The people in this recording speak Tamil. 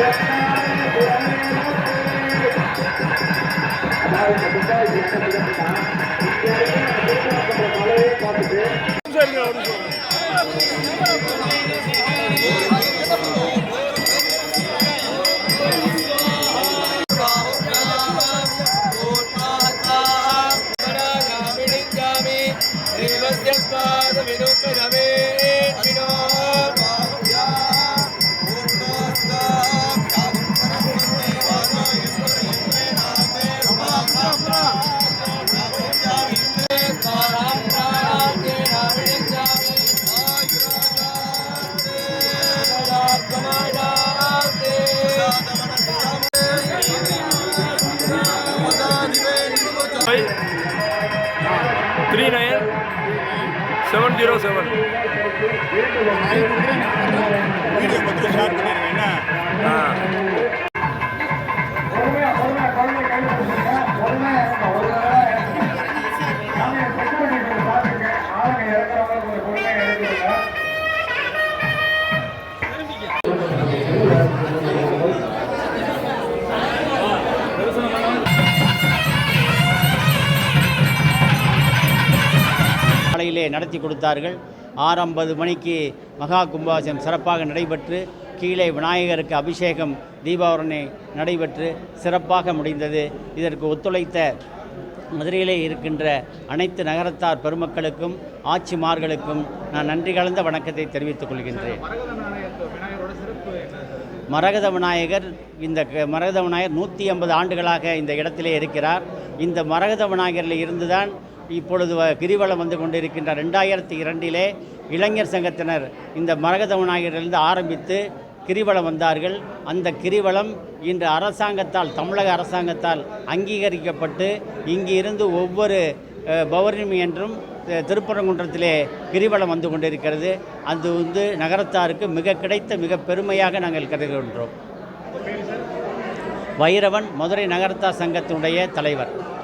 Let's go. Five three nine seven zero seven காலையிலே நடத்தி கொடுத்தார்கள். ஆறு ஐம்பது மணிக்கு மகா கும்பாபிஷேகம் சிறப்பாக நடைபெற்று கீழே விநாயகருக்கு அபிஷேகம் தீபாவரணை நடைபெற்று சிறப்பாக முடிந்தது. இதற்கு ஒத்துழைத்த மதுரையிலே இருக்கின்ற அனைத்து நகரத்தார் பெருமக்களுக்கும் ஆட்சிமார்களுக்கும் நான் நன்றி கலந்த வணக்கத்தை தெரிவித்துக் கொள்கின்றேன். மரகத விநாயகர் இந்த மரகத விநாயகர் நூற்றி ஐம்பது ஆண்டுகளாக இந்த இடத்திலே இருக்கிறார். இந்த மரகத விநாயகரில் இருந்துதான் இப்பொழுது வ- கிரிவலம் வந்து கொண்டிருக்கின்ற ரெண்டாயிரத்தி இரண்டிலே இளைஞர் சங்கத்தினர் இந்த மரகத விநாயகரிலிருந்து ஆரம்பித்து கிரிவலம் வந்தார்கள். அந்த கிரிவலம் இன்று அரசாங்கத்தால் தமிழக அரசாங்கத்தால் அங்கீகரிக்கப்பட்டு இங்கிருந்து ஒவ்வொரு பௌர்ணமி என்றும் திருப்பரங்குன்றத்திலே கிரிவலம் வந்து கொண்டிருக்கிறது. அது வந்து நகரத்தாருக்கு மிக கிடைத்த மிக பெருமையாக நாங்கள் கருதுகின்றோம். வைரவன் மதுரை நகரத்தார் சங்கத்தினுடைய தலைவர்.